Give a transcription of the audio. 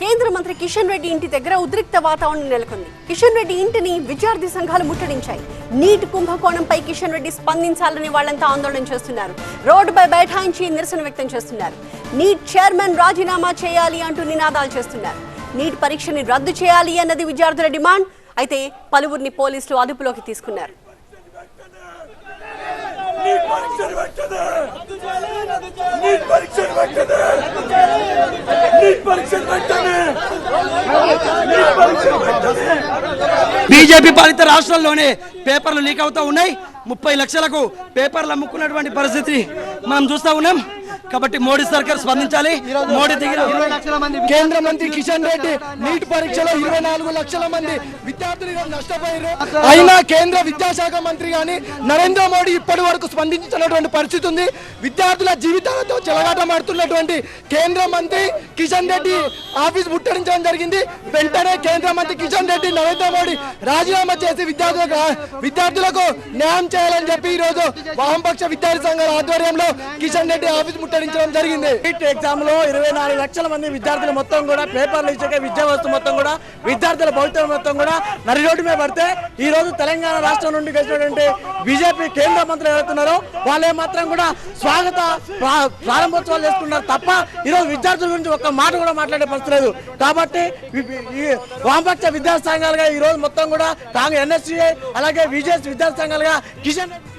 కేంద్ర మంత్రి కిషన్ రెడ్డి ఇంటి దగ్గర ఉద్రిక్త వాతావరణం నెలకొంది. కిషన్ రెడ్డి ఇంటిని విద్యార్థి సంఘాలు ముట్టడించాయి. నీట్ కుంభకోణంపై కిషన్ రెడ్డి స్పందించాలని వాళ్ళంతా ఆందోళన చేస్తున్నారు. రోడ్డుపై బైఠాయించి నిరసన వ్యక్తం చేస్తున్నారు. నీట్ చైర్మన్ రాజీనామా చేయాలి అంటూ నినాదాలు చేస్తున్నారు. నీట్ పరీక్షని రద్దు చేయాలి అన్నది విద్యార్థుల డిమాండ్. అయితే పలువురిని పోలీసులు అదుపులోకి తీసుకున్నారు. నీట్ పెట్టదు నీట్ పరీక్షలు పెట్టదు నీట్ పరీక్షలు పెట్టదు నీట్ పరీక్షలు పెట్టదు బీజేపీ పాలిత రాష్ట్రాల్లోనే పేపర్లు లీక్ అవుతా ఉన్నాయి. ముప్పై లక్షలకు పేపర్లు అమ్ముకున్నటువంటి పరిస్థితి మనం చూస్తా ఉన్నాం. కాబట్టి మోడీ సర్కార్ స్పందించాలి. మోడీ దగ్గర కేంద్ర మంత్రి కిషన్ రెడ్డి నీట్ పరీక్షలో ఇరవై నాలుగు లక్షల మంది విద్యార్థులు ఈరోజు నష్టపోయారు. అయినా కేంద్ర విద్యాశాఖ మంత్రి గాని నరేంద్ర మోడీ ఇప్పటి వరకు స్పందించినటువంటి పరిస్థితి ఉంది. విద్యార్థుల జీవితాలతో చెలగాటమాడుతున్నటువంటి కేంద్ర మంత్రి కిషన్ రెడ్డి ఆఫీస్ ముట్టడించడం జరిగింది. వెంటనే కేంద్ర మంత్రి కిషన్ రెడ్డి నరేంద్ర మోడీ రాజీనామా చేసి విద్యార్థులకు విద్యార్థులకు న్యాయం చేయాలని చెప్పి ఈ రోజు వామపక్ష విద్యార్థి సంఘాల ఆధ్వర్యంలో కిషన్ రెడ్డి ఆఫీస్ ముట్టడించడం జరిగింది. నీట్ ఎగ్జామ్లో ఇరవై నాలుగు లక్షల మంది విద్యార్థులు మొత్తం కూడా పేపర్లు ఇచ్చాక విద్యా వ్యవస్థ మొత్తం కూడా విద్యార్థుల భవిష్యత్తు మొత్తం కూడా నరి రోడ్డు మీద పడితే ఈ రోజు తెలంగాణ రాష్ట్రం నుండి గెలిచినటువంటి బీజేపీ కేంద్ర మంత్రులు ఎవరుతున్నారో వాళ్ళే మాత్రం కూడా స్వాగత ప్రారంభోత్సవాలు చేసుకున్నారు తప్ప ఈ రోజు విద్యార్థుల గురించి ఒక్క మాట కూడా మాట్లాడే పరిస్థితి లేదు. కాబట్టి వామపక్ష విద్యా సంఘాలుగా ఈ రోజు మొత్తం కూడా కాంగ్రెస్ ఎన్ఎస్సీ అలాగే విజేఎస్ విద్యా సంఘాలుగా కిషన్ రెడ్డి